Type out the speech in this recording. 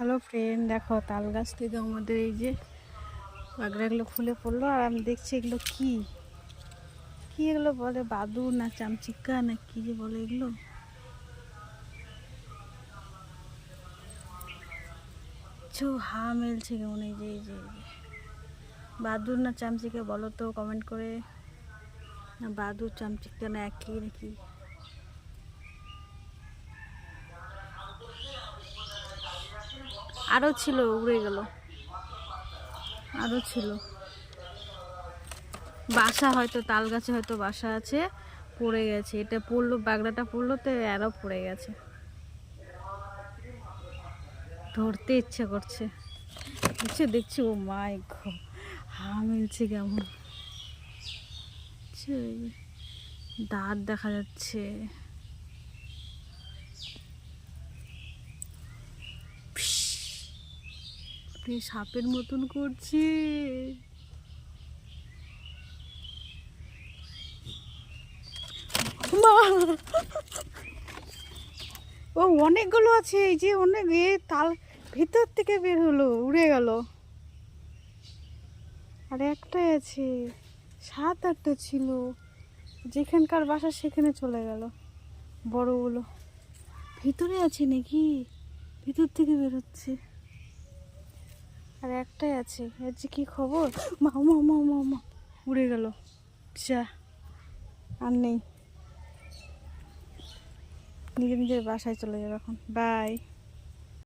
Hello friend, দেখো তাল গাছ থেকে আমাদের এই যে বাগড়াগুলো খুলে পড়ল, আর আমি দেখছি এগুলো কি? কি এগুলো বলে? বাদু না চামচিকা না কি যে বলে এগুলো? কিছু হা মেলছে কেমন এই যে এই যে বাদুর না চামচিকা বলো তো কমেন্ট করে। না বাদুর চামচিকা না একই নাকি? আরও ছিল, উড়ে গেল। আরও ছিল। বাসা হয়তো, তাল গাছে হয়তো বাসা আছে, পড়ে গেছে। এটা পড়ল, বাগড়াটা পড়ল, তো আরও পড়ে গেছে। ধরতে ইচ্ছে করছে। দেখছি দেখছি, ও মাই গো, হা মিলছে কেমন। দাঁত দেখা যাচ্ছে। আপনি সাপের মতন করছে! ও, অনেকগুলো আছে, এই যে অনেক, এ তাল ভিতর থেকে বের হলো, উড়ে গেল। আর একটাই আছে, সাত আটটা ছিল, যেখানকার বাসা সেখানে চলে গেল, বড়গুলো। ভিতরে আছে নাকি? ভিতর থেকে বেরোচ্ছে আর একটাই আছে। এর যে কী খবর? মা মা মা মা মা উড়ে গেল। যা, আর নেই। নিজের নিজের বাসায় চলে যাবে এখন। বাই